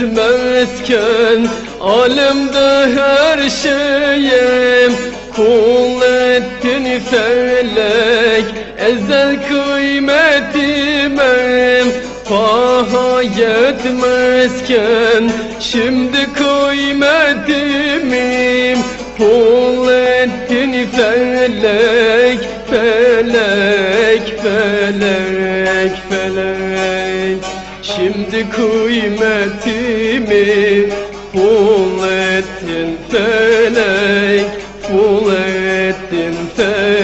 etmezken Alemde her şeyim kul ettin felek yetmezken Şimdi kıymetimi kul ettin felek Felek, felek, felek. Şimdi kıymetimi kul ettin felek Kul ettin felek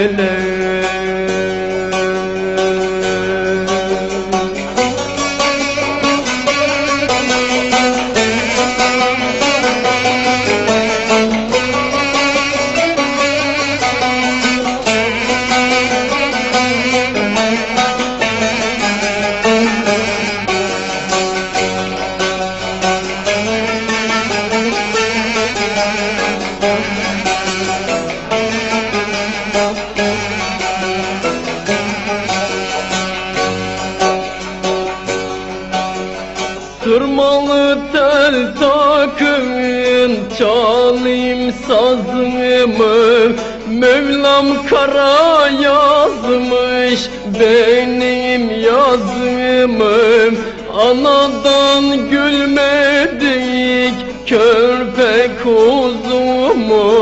Tırmalı tel takın çalayım sazımı. Mevlam kara yazmış benim yazımı. Anadan gülmedik körpe kuzumum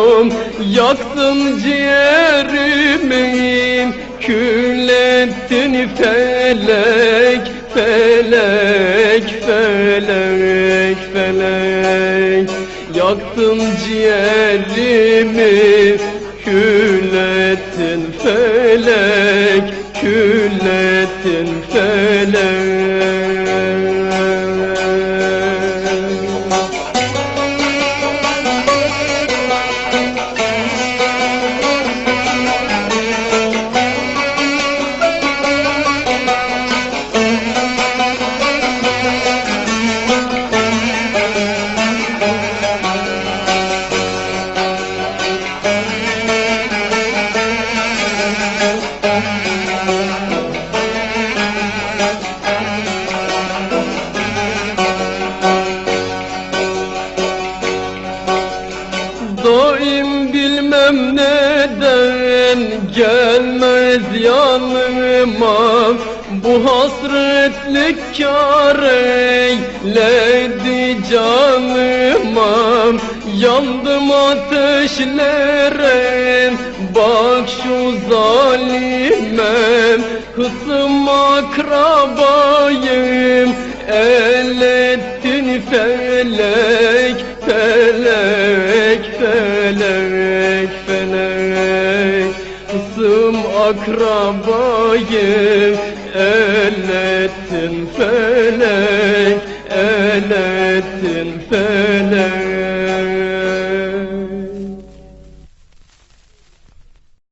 Yaktın ciğerimi kül ettin felek Felek, felek, felek. Yaktın ciğerimi Kül ettin felek Kül ettin felek gelmez yanıma Bu hasretlik kâr eyledi canıma. Yandım ateşlere bak şu zalime. Hısım akrabayım el ettin Felek, Lazım akrabayı el ettin felek El felek.